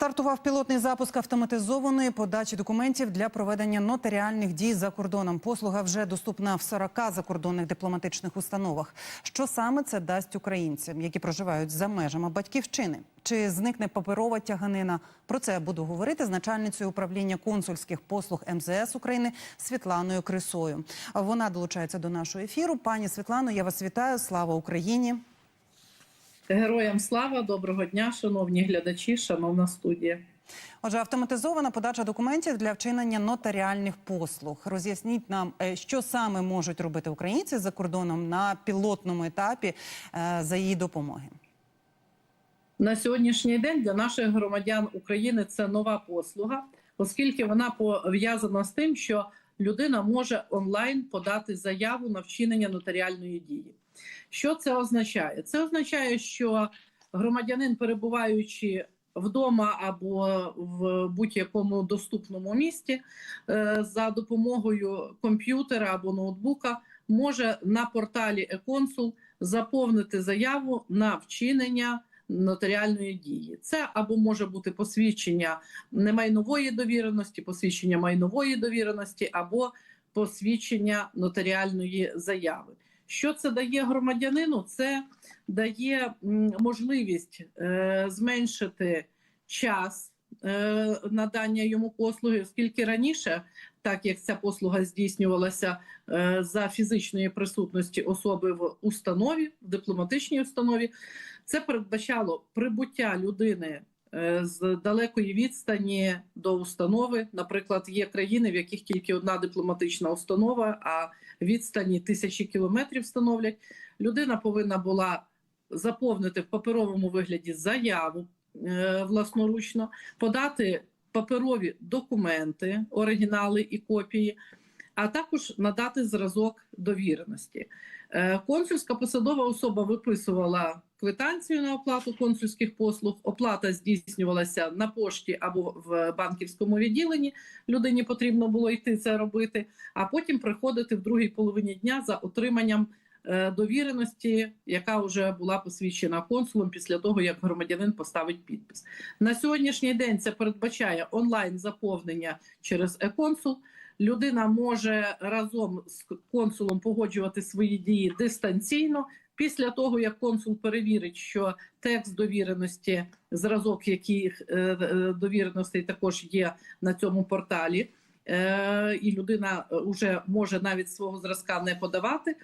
Стартував пілотний запуск автоматизованої подачі документів для проведення нотаріальних дій за кордоном. Послуга вже доступна в 40 закордонних дипломатичних установах. Що саме це дасть українцям, які проживають за межами батьківщини? Чи зникне паперова тяганина? Про це буду говорити з начальницею управління консульських послуг МЗС України Світланою Крисою. Вона долучається до нашого ефіру. Пані Світлано, я вас вітаю. Слава Україні! Героям слава, доброго дня, шановні глядачі, шановна студія. Отже, автоматизована подача документів для вчинення нотаріальних послуг. Роз'ясніть нам, е, що саме можуть робити українці за кордоном на пілотному етапі е, за її допомоги. На сьогоднішній день для наших громадян України це нова послуга, оскільки вона пов'язана з тим, що людина може онлайн подати заяву на вчинення нотаріальної дії. Що це означає? Це означає, що громадянин, перебуваючи вдома або в будь-якому доступному місті, е, за допомогою комп'ютера або ноутбука може на порталі e-консул заповнити заяву на вчинення нотаріальної дії. Це або може бути посвідчення немайнової довіреності, посвідчення майнової довіреності, або посвідчення нотаріальної заяви. Що це дає громадянину? Це дає можливість е, зменшити час е, надання йому послуги, оскільки раніше, так як ця послуга здійснювалася е, за фізичної присутності особи в установі, в дипломатичній установі, це передбачало прибуття людини з далекої відстані до установи. Наприклад, є країни, в яких тільки одна дипломатична установа, а відстані тисячі кілометрів становлять. Людина повинна була заповнити в паперовому вигляді заяву е, власноручно, подати паперові документи, оригінали і копії, а також надати зразок довіреності. Е, Консульська посадова особа виписувала квитанцію на оплату консульських послуг. Оплата здійснювалася на пошті або в банківському відділенні. Людині потрібно було йти це робити, а потім приходити в другій половині дня за отриманням е, довіреності, яка вже була посвідчена консулом після того, як громадянин поставить підпис. На сьогоднішній день це передбачає онлайн заповнення через e-консул. Людина може разом з консулом погоджувати свої дії дистанційно. Після того, як консул перевірить, що текст довіреності, зразок яких е, е, довіреностей також є на цьому порталі, е, і людина вже може навіть свого зразка не подавати.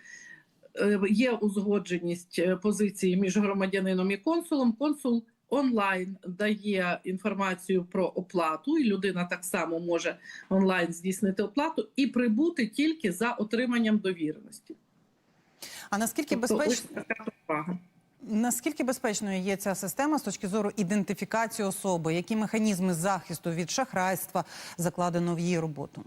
Є узгодженість позиції між громадянином і консулом. Консул онлайн дає інформацію про оплату, і людина так само може онлайн здійснити оплату і прибути тільки за отриманням довіреності. А наскільки Тобто безпечно наскільки безпечною є ця система з точки зору ідентифікації особи? Які механізми захисту від шахрайства закладено в її роботу?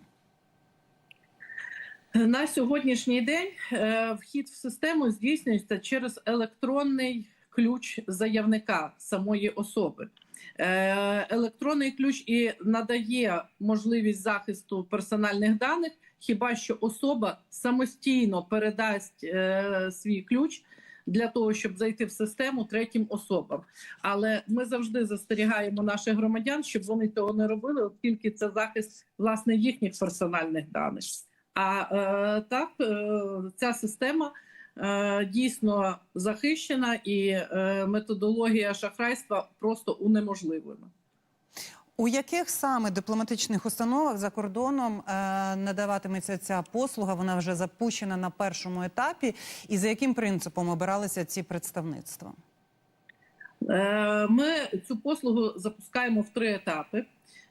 На сьогоднішній день е, вхід в систему здійснюється через електронний ключ заявника самої особи. Е, Електронний ключ і надає можливість захисту персональних даних, хіба що особа самостійно передасть е, свій ключ для того, щоб зайти в систему третім особам. Але ми завжди застерігаємо наших громадян, щоб вони цього не робили, оскільки це захист власне їхніх персональних даних. А е, так, е, ця система дійсно захищена, і е, методологія шахрайства просто унеможливлена. У яких саме дипломатичних установах за кордоном е, надаватиметься ця послуга? Вона вже запущена на першому етапі. І за яким принципом обиралися ці представництва? Е, Ми цю послугу запускаємо в три етапи.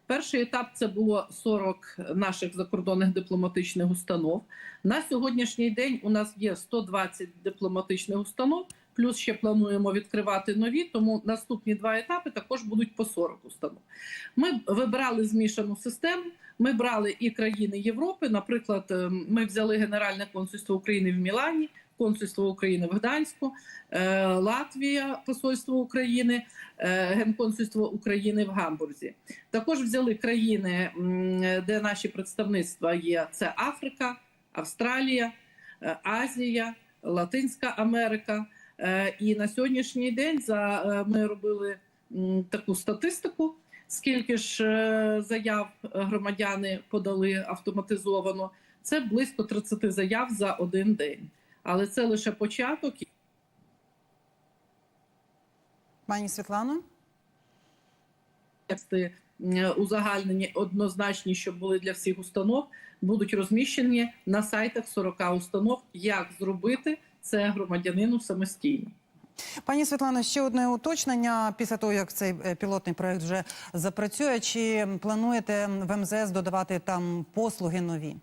Перший етап це було 40 наших закордонних дипломатичних установ. На сьогоднішній день у нас є 120 дипломатичних установ, плюс ще плануємо відкривати нові. Тому наступні два етапи також будуть по 40 установ. Ми вибрали змішану систему. Ми брали і країни Європи. Наприклад, е, ми взяли Генеральне консульство України в Мілані, консульство України в Гданську, е, Латвія, Посольство України, е, Генконсульство України в Гамбурзі. Також взяли країни, де наші представництва є: це Африка, Австралія, е, Азія, Латинська Америка. І на сьогоднішній день за ми робили таку статистику. Скільки ж заяв громадяни подали автоматизовано? Це близько 30 заяв за один день. Але це лише початок. Пані Світлано? тексти узагальнені однозначні, щоб були для всіх установ, будуть розміщені на сайтах 40 установ. Як зробити це громадянину самостійно? Пані Світлано, ще одне уточнення після того, як цей е, пілотний проект вже запрацює. Чи плануєте в МЗС додавати там послуги нові?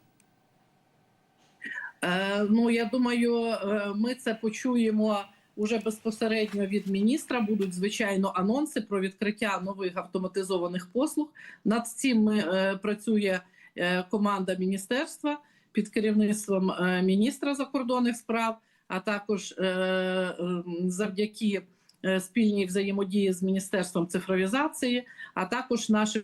Е, ну я думаю, е, ми це почуємо уже безпосередньо від міністра. Будуть звичайно анонси про відкриття нових автоматизованих послуг. Над цим ми, е, працює команда міністерства під керівництвом міністра закордонних справ, а також завдяки спільній взаємодії з міністерством цифровізації, а також нашим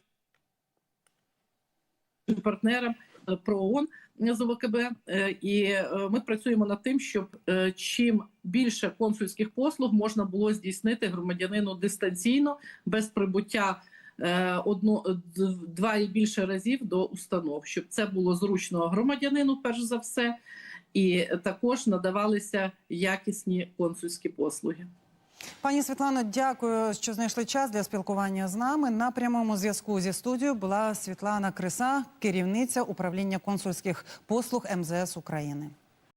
партнерам е, ПРООН з ОВКБ. Е, І е, ми працюємо над тим, щоб е, чим більше консульських послуг можна було здійснити громадянину дистанційно без прибуття е, одно два і більше разів до установ, щоб це було зручно громадянину, перш за все, і також надавалися якісні консульські послуги. Пані Світлано, дякую, що знайшли час для спілкування з нами. На прямому зв'язку зі студією була Світлана Криса, керівниця управління консульських послуг МЗС України.